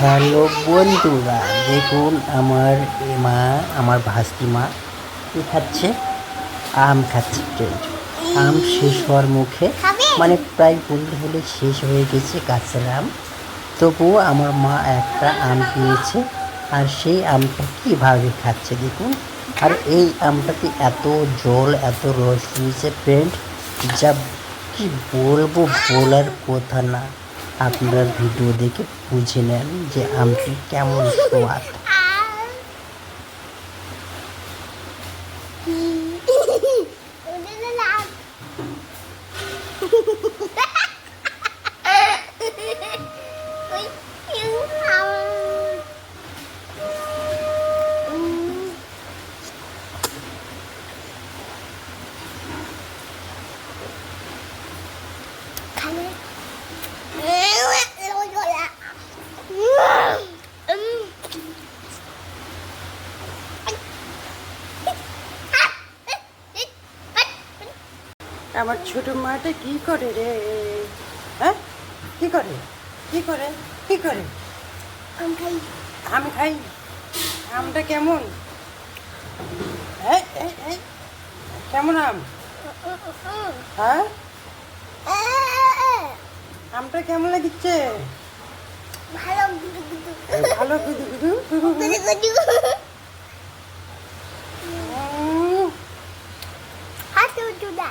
Hello বন্ধুরা দেখুন আমার মা আমার ভাস্তি মা কি খাচ্ছে? আম খাচ্ছে ট্রেন্ড আম শেষ হওয়ার মুখে মানে প্রায় বলতে বলে শেষ হয়ে গেছে গাছের আম। তবুও আমার মা একটা আম পেয়েছে আর সেই আমটা কীভাবে খাচ্ছে দেখুন? আর এই আমটাতে এত জল এত রস রয়েছে ফ্রেন্ড যা কি বলব বলার কথা না। আপনারা ভিডিও দেখে বুঝে নেন যে আমটি কেমন স্বাদ আমার ছোট মাটা কি করে রে? হ্যাঁ? কি করে? কি করে? কি করে? আম খাই। আম খাই। আমটা কেমন? কেমন আম? হ্যাঁ? আমটা কেমন লাগিচ্ছে? ভালো ভালো গুদু গুদু? হাত উঠুদা